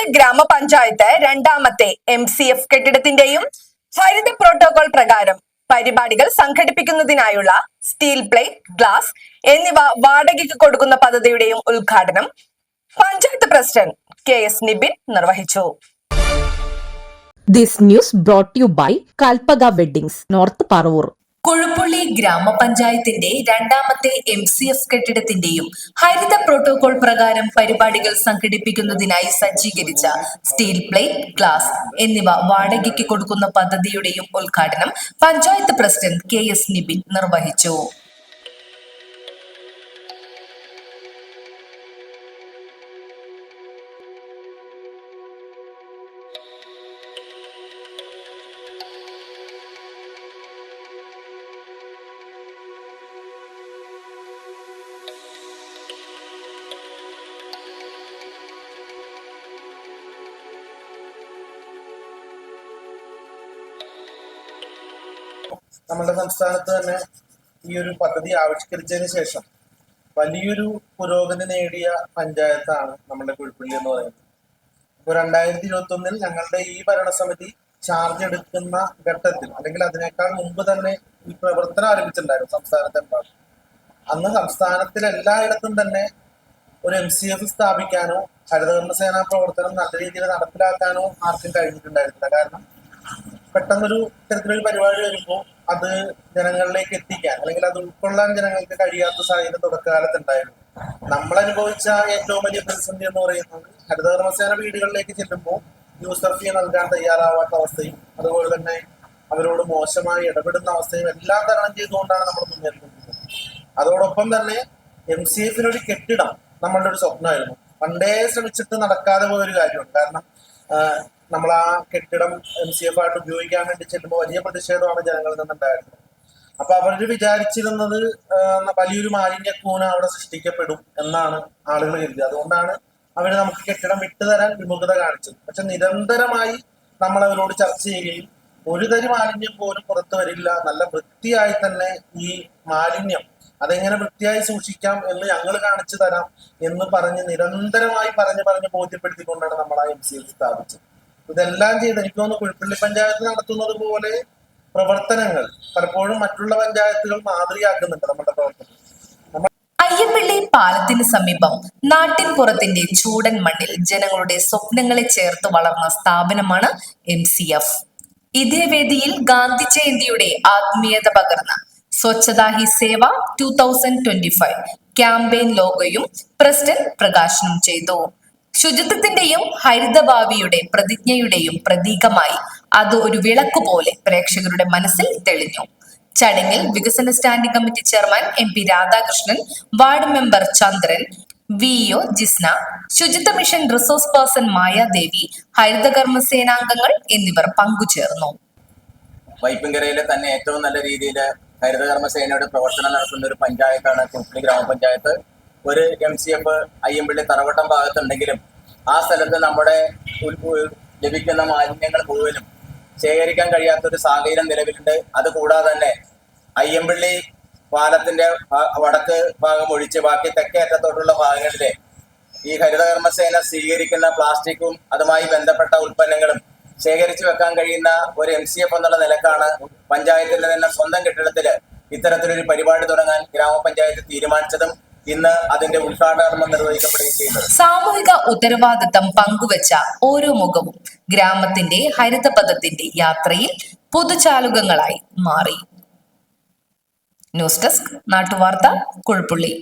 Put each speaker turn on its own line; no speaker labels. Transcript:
കുഴുപ്പള്ളി ഗ്രാമപഞ്ചായത്ത് രണ്ടാമത്തെ M C F കെട്ടിടത്തിന്റെയും ഹരിത പ്രോട്ടോകോൾ പ്രകാരം പരിപാടികൾ സംഘടിപ്പിക്കുന്നതിനായുള്ള സ്റ്റീൽ പ്ലേറ്റ് ഗ്ലാസ് എന്നിവ വാടകയ്ക്ക് കൊടുക്കുന്ന പദ്ധതിയുടെയും ഉദ്ഘാടനം panchayat president K S Nibin നിർവഹിച്ചു
this news brought you by by Kalpaga north Paravur.
Kuzhuppilly ഗ്രാമപഞ്ചായത്തിന്റെ രണ്ടാമത്തെ എം സി എഫ് കെട്ടിടത്തിന്റെയും ഹരിത പ്രോട്ടോകോൾ പ്രകാരം പരിപാടികൾ സംഘടിപ്പിക്കുന്നതിനായി സജ്ജീകരിച്ച സ്റ്റീൽ പ്ലേറ്റ് ഗ്ലാസ് എന്നിവ വാടകയ്ക്ക് കൊടുക്കുന്ന പദ്ധതിയുടെയും ഉദ്ഘാടനം panchayat president K S Nibin നിർവഹിച്ചു.
നമ്മുടെ സംസ്ഥാനത്ത് തന്നെ ഈ ഒരു പദ്ധതി ആവിഷ്കരിച്ചതിന് ശേഷം വലിയൊരു പുരോഗതി നേടിയ പഞ്ചായത്താണ് നമ്മുടെ കുഴിപ്പള്ളി എന്ന് പറയുന്നത്. ഇപ്പോൾ രണ്ടായിരത്തി ഇരുപത്തി ഒന്നിൽ ഞങ്ങളുടെ ഈ ഭരണസമിതി ചാർജ് എടുക്കുന്ന ഘട്ടത്തിൽ അല്ലെങ്കിൽ അതിനേക്കാൾ മുമ്പ് തന്നെ ഈ പ്രവർത്തനം ആരംഭിച്ചിട്ടുണ്ടായിരുന്നു സംസ്ഥാനത്തെമ്പാടും. അന്ന് സംസ്ഥാനത്തിൽ എല്ലായിടത്തും തന്നെ ഒരു എം സി എഫ് സ്ഥാപിക്കാനോ ഹരിതകർമ്മസേന പ്രവർത്തനം നല്ല രീതിയിൽ നടപ്പിലാക്കാനോ ആർക്കും കഴിഞ്ഞിട്ടുണ്ടായിരുന്നില്ല. കാരണം പെട്ടെന്നൊരു ഇത്തരത്തിലൊരു പരിപാടി വരുമ്പോൾ അത് ജനങ്ങളിലേക്ക് എത്തിക്കാൻ അല്ലെങ്കിൽ അത് ഉൾക്കൊള്ളാൻ ജനങ്ങൾക്ക് കഴിയാത്ത സാഹചര്യം തുടക്കകാലത്ത് ഉണ്ടായിരുന്നു നമ്മൾ അനുഭവിച്ച ഏറ്റവും വലിയ പ്രതിസന്ധി എന്ന് പറയുന്നത് ഹരിതകർമ്മസേന വീടുകളിലേക്ക് ചെല്ലുമ്പോൾ യൂസർ ഫീ നൽകാൻ തയ്യാറാവാത്ത അവസ്ഥയും അതുപോലെ തന്നെ അവരോട് മോശമായി ഇടപെടുന്ന അവസ്ഥയും എല്ലാം തരണം ചെയ്തുകൊണ്ടാണ് നമ്മൾ മുന്നേറിക്കൊണ്ടിരുന്നത്. അതോടൊപ്പം തന്നെ എം സി എഫിനൊരു കെട്ടിടം നമ്മളുടെ ഒരു സ്വപ്നമായിരുന്നു. പണ്ടേ ശ്രമിച്ചിട്ട് നടക്കാതെ പോയ ഒരു കാര്യമാണ് കാരണം നമ്മൾ ആ കെട്ടിടം എം സി എഫ് ആയിട്ട് ഉപയോഗിക്കാൻ വേണ്ടി ചെല്ലുമ്പോൾ വലിയ പ്രതിഷേധമാണ് ജനങ്ങളിൽ നിന്നുണ്ടായിരുന്നത്. അപ്പൊ അവർ വിചാരിച്ചിരുന്നത് വലിയൊരു മാലിന്യക്കൂന അവിടെ സൃഷ്ടിക്കപ്പെടും എന്നാണ് ആളുകൾ കരുതിയത്. അതുകൊണ്ടാണ് അവർ നമുക്ക് കെട്ടിടം വിട്ടുതരാൻ വിമുഖത കാണിച്ചത്. പക്ഷെ നിരന്തരമായി നമ്മൾ അവരോട് ചർച്ച ചെയ്യുകയും ഒരു തരി മാലിന്യം പോലും പുറത്തു വരില്ല നല്ല വൃത്തിയായി തന്നെ ഈ മാലിന്യം അതെങ്ങനെ വൃത്തിയായി സൂക്ഷിക്കാം എന്ന് ഞങ്ങൾ കാണിച്ചു തരാം എന്ന് പറഞ്ഞ് നിരന്തരമായി പറഞ്ഞ് പറഞ്ഞ് ബോധ്യപ്പെടുത്തിക്കൊണ്ടാണ് നമ്മൾ ആ എം സി എൽ സ്ഥാപിച്ചത്. ഇതെല്ലാം ചെയ്ത് എനിക്ക് തോന്നുന്നു കുഴിപ്പള്ളി പഞ്ചായത്ത് നടത്തുന്നത് പോലെ പ്രവർത്തനങ്ങൾ പലപ്പോഴും മറ്റുള്ള പഞ്ചായത്തുകൾ മാതൃകയാക്കുന്നുണ്ട് നമ്മുടെ പ്രവർത്തനം.
അയ്യപ്പള്ളി പാലത്തിന് സമീപം നാട്ടിൻപുറത്തിന്റെ ചൂടൻ മണ്ണിൽ ജനങ്ങളുടെ സ്വപ്നങ്ങളെ ചേർത്ത് വളർന്ന സ്ഥാപനമാണ് എം സി എഫ്. ഇതേ വേദിയിൽ ഗാന്ധി ജയന്തിയുടെ ആത്മീയത പകർന്ന Swachhata Hi Seva two thousand twenty five campaign ലോഗോയും president പ്രകാശനം ചെയ്തു. ശുചിത്വത്തിന്റെയും ഹരിതഭാവിയുടെ പ്രതിജ്ഞയുടെയും പ്രതീകമായി അത് ഒരു വിളക്ക് പോലെ പ്രേക്ഷകരുടെ മനസ്സിൽ തെളിഞ്ഞു. ചടങ്ങിൽ വികസന standing committee chairman M P Radhakrishnan ward member Chandran V O Jisna ശുചിത്വ മിഷൻ റിസോഴ്സ് പേഴ്സൺ മായാദേവി ഹരിതകർമ്മ സേനാംഗങ്ങൾ എന്നിവർ പങ്കുചേർന്നു.
വൈപ്പിങ്കരയിലെ തന്നെ ഏറ്റവും നല്ല രീതിയിൽ ഹരിതകർമ്മ സേനയുടെ പ്രവർത്തനം നടത്തുന്ന ഒരു പഞ്ചായത്താണ് കുമ്പളി ഗ്രാമപഞ്ചായത്ത്. ഒരു M C F Ayyampilly Tharavattam ഭാഗത്തുണ്ടെങ്കിലും ആ സ്ഥലത്ത് നമ്മുടെ ലഭിക്കുന്ന മാലിന്യങ്ങൾ മുഴുവനും ശേഖരിക്കാൻ കഴിയാത്ത ഒരു സാഹചര്യം നിലവിലുണ്ട്. അതുകൂടാതെ തന്നെ അയ്യമ്പള്ളി പാലത്തിന്റെ വടക്ക് ഭാഗം ഒഴിച്ച് ബാക്കി തെക്കേ അറ്റത്തോട്ടുള്ള ഭാഗങ്ങളിലെ ഈ ഹരിതകർമ്മസേന സ്വീകരിക്കുന്ന പ്ലാസ്റ്റിക്കും അതുമായി ബന്ധപ്പെട്ട ഉൽപ്പന്നങ്ങളും ശേഖരിച്ചു വെക്കാൻ കഴിയുന്ന ഒരു എം സി എഫ് എന്നുള്ള നിലക്കാണ് പഞ്ചായത്തിന്റെ തന്നെ സ്വന്തം കെട്ടിടത്തിൽ ഇത്തരത്തിലൊരു പരിപാടി തുടങ്ങാൻ ഗ്രാമപഞ്ചായത്ത് തീരുമാനിച്ചതും ഇന്ന് അതിന്റെ ഉദ്ഘാടനം നിർവഹിക്കപ്പെടുകയും ചെയ്യുന്നത്
സാമൂഹിക ഉത്തരവാദിത്തം പങ്കുവച്ച ഓരോ മുഖവും ഗ്രാമത്തിന്റെ ഹരിതപഥത്തിന്റെ യാത്രയിൽ പുതുചാലുകങ്ങളായി മാറി. ന്യൂസ് ഡെസ്ക് നാട്ടുവാർത്ത കുഴപ്പുള്ളി.